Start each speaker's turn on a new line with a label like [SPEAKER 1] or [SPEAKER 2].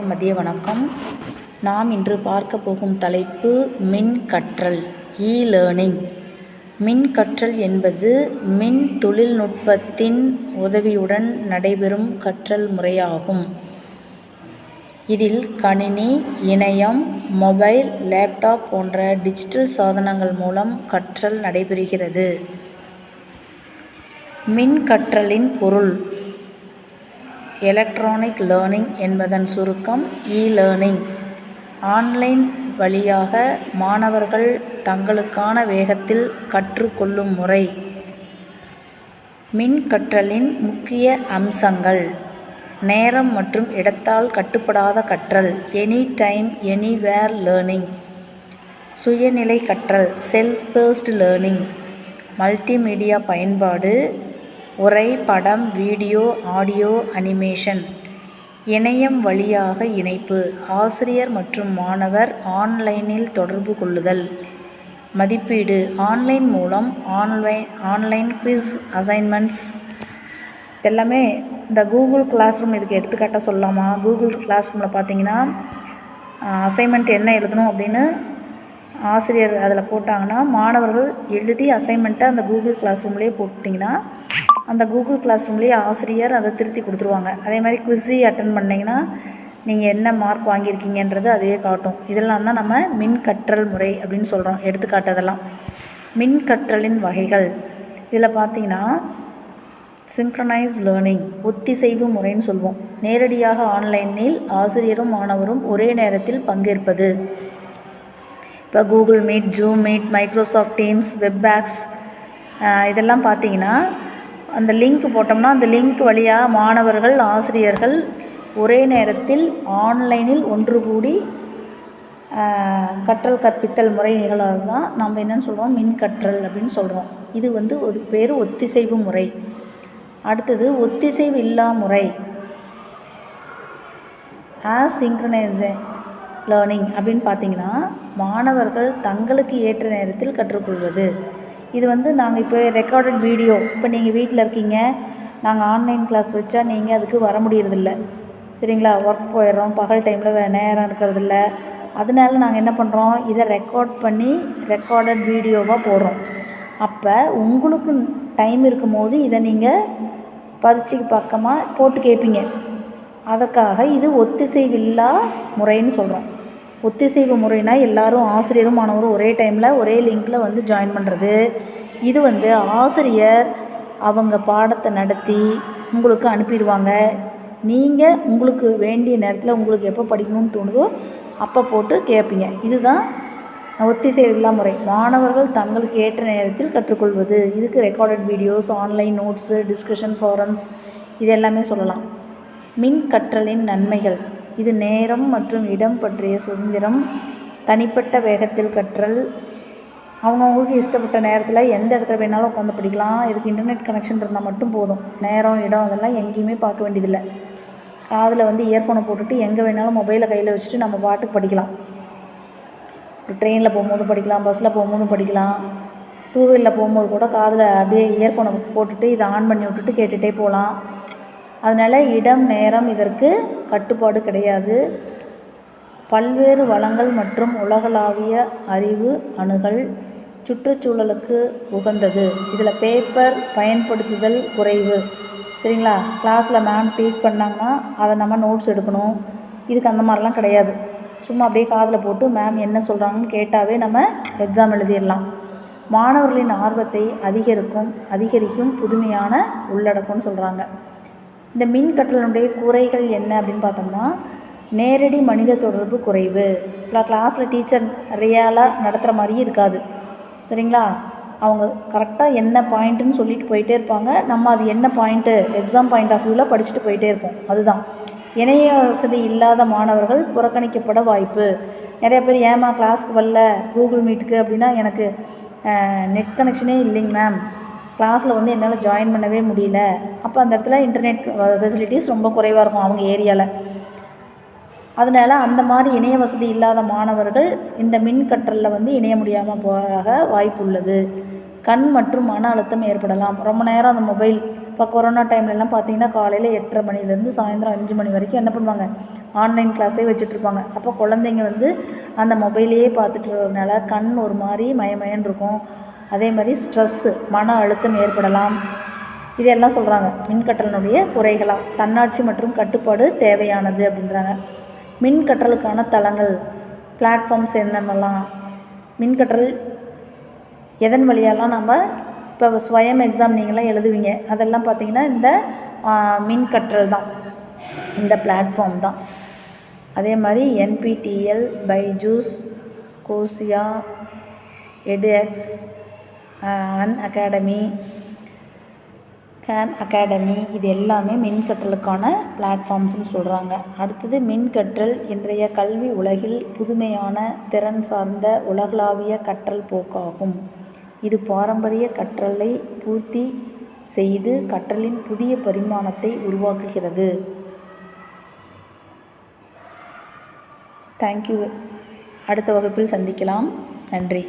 [SPEAKER 1] அனைவருக்கும் மதிய வணக்கம். நாம் இன்று பார்க்க போகும் தலைப்பு மின் கற்றல் இ லேர்னிங் மின் கற்றல் என்பது மின் தொழில்நுட்பத்தின் உதவியுடன் நடைபெறும் கற்றல் முறையாகும். இதில் கணினி இணையம் மொபைல் லேப்டாப் போன்ற டிஜிட்டல் சாதனங்கள் மூலம் கற்றல் நடைபெறுகிறது. மின் கற்றலின் பொருள் எலக்ட்ரானிக் லேர்னிங் என்பதன் சுருக்கம் இ லேர்னிங் ஆன்லைன் வழியாக மாணவர்கள் தங்களுக்கான வேகத்தில் கற்றுக்கொள்ளும் முறை. மின் கற்றலின் முக்கிய அம்சங்கள். நேரம் மற்றும் இடத்தால் கட்டுப்படாத கற்றல். எனி டைம் எனிவேர் லேர்னிங் சுயநிலை கற்றல் செல்ஃப் பேஸ்டு லேர்னிங் மல்டிமீடியா பயன்பாடு உரை படம் வீடியோ ஆடியோ அனிமேஷன் இணையம் வழியாக இணைப்பு ஆசிரியர் மற்றும் மாணவர் ஆன்லைனில் தொடர்பு கொள்ளுதல் மதிப்பீடு ஆன்லைன் மூலம் ஆன்லைன் ஆன்லைன் குவிஸ் அசைன்மெண்ட்ஸ் எல்லாமே இந்த கூகுள் கிளாஸ் ரூம் இதுக்கு எடுத்துக்காட்டாக சொல்லலாமா? கூகுள் கிளாஸ் ரூமில் பார்த்தீங்கன்னா அசைன்மெண்ட் என்ன எழுதணும் அப்படின்னு ஆசிரியர் அதில் போட்டாங்கன்னா மாணவர்கள் எழுதி அசைன்மெண்ட்டை அந்த கூகுள் கிளாஸ் ரூம்லேயே போட்டிங்கன்னா அந்த கூகுள் கிளாஸ் ரூம்லேயே ஆசிரியர் அதை திருத்தி கொடுத்துருவாங்க. அதே மாதிரி குவிஸி அட்டன் பண்ணிங்கன்னா நீங்கள் என்ன மார்க் வாங்கியிருக்கீங்கன்றது அதுவே காட்டும். இதெல்லாம் தான் நம்ம மின் கற்றல் முறை அப்படின்னு சொல்கிறோம் எடுத்துக்காட்டதெல்லாம் மின் கற்றலின் வகைகள். இதில் பார்த்தீங்கன்னா சிங்க்ரனைஸ் லேர்னிங் ஒத்திசைவு முறைன்னு சொல்லுவோம் நேரடியாக ஆன்லைனில் ஆசிரியரும் மாணவரும் ஒரே நேரத்தில் பங்கேற்பது. இப்போ Google Meet Zoom Meet Microsoft Teams Webex இதெல்லாம் பார்த்தீங்கன்னா அந்த லிங்க் போட்டோம்னா அந்த லிங்க் வழியாக மாணவர்கள் ஆசிரியர்கள் ஒரே நேரத்தில் ஆன்லைனில் ஒன்று கூடி கற்றல் கற்பித்தல் முறை நிகழ்வது தான் நம்ம என்னென்னு சொல்கிறோம் மின் கற்றல் அப்படின்னு சொல்கிறோம் இது வந்து ஒரு பேர் ஒத்திசைவு முறை. அடுத்தது ஒத்திசைவு இல்லா முறை. ஆசிங்க்ரனைசே லேர்னிங் அப்படின்னு பார்த்தீங்கன்னா மாணவர்கள் தங்களுக்கு ஏற்ற நேரத்தில் கற்றுக்கொள்வது. இது வந்து நாங்கள் இப்போ ரெக்கார்டட் வீடியோ இப்போ நீங்கள் வீட்டில் இருக்கீங்க நாங்கள் ஆன்லைன் கிளாஸ் வச்சா நீங்கள் அதுக்கு வர முடியறதில்ல. சரிங்களா? ஒர்க் போயிடுறோம் பகல் டைமில் வே நேரம் இருக்கிறதில்ல. அதனால நாங்கள் என்ன பண்ணுறோம் இதை ரெக்கார்ட் பண்ணி ரெக்கார்டட் வீடியோவாக போடுறோம். அப்போ உங்களுக்கு டைம் இருக்கும்போது இதை நீங்கள் பரீட்சைக்கு பக்கமாக போட்டு கேட்பீங்க அதற்காக இது ஒத்திசைவில்லா முறைன்னு சொல்கிறோம் ஒத்திசைவு முறைனா எல்லாரும் ஆசிரியரும் மாணவரும் ஒரே டைமில் ஒரே லிங்கில் வந்து ஜாயின் பண்ணுறது இது வந்து ஆசிரியர் அவங்க பாடத்தை நடத்தி உங்களுக்கு அனுப்பிடுவாங்க. நீங்கள் உங்களுக்கு வேண்டிய நேரத்தில் உங்களுக்கு எப்போ படிக்கணும்னு தோணுதோ அப்போ போட்டு கேட்பீங்க இதுதான் ஒத்திசைவில்லா முறை. மாணவர்கள் தங்களுக்கு ஏற்ற நேரத்தில் கற்றுக்கொள்வது. இதுக்கு recorded videos online notes discussion forums இது எல்லாமே சொல்லலாம். மின் கற்றலின் நன்மைகள். இது நேரம் மற்றும் இடம் பற்றிய சுதந்திரம் தனிப்பட்ட வேகத்தில் கற்றல். அவங்கவுங்களுக்கு இஷ்டப்பட்ட நேரத்தில் எந்த இடத்துல வேணாலும் உட்காந்து படிக்கலாம். இதுக்கு இன்டர்நெட் கனெக்ஷன் இருந்தால் மட்டும் போதும். நேரம் இடம் அதெல்லாம் எங்கேயுமே பார்க்க வேண்டியதில்லை. காதில் வந்து இயர்ஃபோனை போட்டுட்டு எங்கே வேணாலும் மொபைலை கையில் வச்சுட்டு நம்ம பாட்டுக்கு படிக்கலாம். ஒரு ட்ரெயினில் போகும்போது படிக்கலாம் பஸ்ஸில் போகும்போதும் படிக்கலாம். டூ வீலரில் போகும்போது கூட காதில் அப்படியே இயர்ஃபோனை போட்டுட்டு இதை ஆன் பண்ணி விட்டுட்டு கேட்டுகிட்டே போகலாம். அதனால் இடம் நேரம் இதற்கு கட்டுப்பாடு கிடையாது. பல்வேறு வளங்கள் மற்றும் உலகளாவிய அறிவு அணுகல் சுற்றுச்சூழலுக்கு உகந்தது. இதில் பேப்பர் பயன்படுத்துதல் குறைவு. சரிங்களா? கிளாஸில் மேம் டீச் பண்ணாங்கன்னா அதை நம்ம நோட்ஸ் எடுக்கணும். இதுக்கு அந்த மாதிரிலாம் கிடையாது. சும்மா அப்படியே காதில் போட்டு மேம் என்ன சொல்கிறாங்கன்னு கேட்டாவே நம்ம எக்ஸாம் எழுதிடலாம். மாணவர்களின் ஆர்வத்தை அதிகரிக்கும் அதிகரிக்கும் புதுமையான உள்ளடக்கம்னு சொல்கிறாங்க இந்த மின் கற்றலுடைய குறைகள் என்ன அப்படின்னு பார்த்தோம்னா நேரடி மனித தொடர்பு குறைவு. இப்போ கிளாஸில் டீச்சர் ரியலாக நடத்துகிற மாதிரியும் இருக்காது. சரிங்களா? அவங்க கரெக்டாக என்ன பாயிண்ட்டுன்னு சொல்லிட்டு போயிட்டே இருப்பாங்க. நம்ம அது என்ன பாயிண்ட்டு எக்ஸாம் பாயிண்ட் ஆஃப் வியூவில் படிச்சுட்டு போயிட்டே இருப்போம். அதுதான். இணைய வசதி இல்லாத மாணவர்கள் புறக்கணிக்கப்பட வாய்ப்பு. நிறைய பேர் ஏமா கிளாஸ்க்கு வரல? கூகுள் மீட்டுக்கு அப்படின்னா எனக்கு நெட் கனெக்ஷனே இல்லைங்க மேம் கிளாஸில் வந்து என்னால் ஜாயின் பண்ணவே முடியல. அப்போ அந்த இடத்துல இன்டர்நெட் ஃபெசிலிட்டிஸ் ரொம்ப குறைவாக இருக்கும் அவங்க ஏரியாவில் அதனால் அந்த மாதிரி இணைய வசதி இல்லாத மாணவர்கள் இந்த மின் கற்றலில் வந்து இணைய முடியாமல் போக வாய்ப்பு உள்ளது. கண் மற்றும் மன அழுத்தம் ஏற்படலாம். ரொம்ப நேரம் அந்த மொபைல் இப்போ கொரோனா டைம்லலாம் பார்த்தீங்கன்னா காலையில் எட்டரை மணிலேருந்து சாயந்தரம் அஞ்சு மணி வரைக்கும் என்ன பண்ணுவாங்க? ஆன்லைன் கிளாஸே வச்சுட்ருப்பாங்க அப்போ குழந்தைங்க வந்து அந்த மொபைலையே பார்த்துட்டு இருக்கிறதுனால கண் ஒரு மாதிரி மயமயன்னு இருக்கும். அதே மாதிரி ஸ்ட்ரெஸ்ஸு மன அழுத்தம் ஏற்படலாம். இதெல்லாம் சொல்கிறாங்க மின்கற்றலினுடைய குறைகளாக தன்னாட்சி மற்றும் கட்டுப்பாடு தேவையானது அப்படின்றாங்க. மின் கற்றலுக்கான தளங்கள் பிளாட்ஃபார்ம்ஸ் என்னென்னலாம்? மின்கற்றல் எதன் வழியெல்லாம் நம்ம இப்போ ஸ்வயம் எக்ஸாம் நீங்களாம் எழுதுவீங்க. அதெல்லாம் பார்த்திங்கன்னா இந்த மின் கற்றல் தான். இந்த பிளாட்ஃபார்ம் தான். அதே மாதிரி NPTEL Byju's Coursera edX Unacademy Khan Academy இது எல்லாமே மின் கற்றலுக்கான பிளாட்ஃபார்ம்ஸ்னு சொல்கிறாங்க அடுத்தது மின் கற்றல் இன்றைய கல்வி உலகில் புதுமையான திறன் சார்ந்த உலகளாவிய கற்றல் போக்காகும். இது பாரம்பரிய கற்றலை பூர்த்தி செய்து கற்றலின் புதிய பரிமாணத்தை உருவாக்குகிறது. தேங்க்யூ அடுத்த வகுப்பில் சந்திக்கலாம். நன்றி.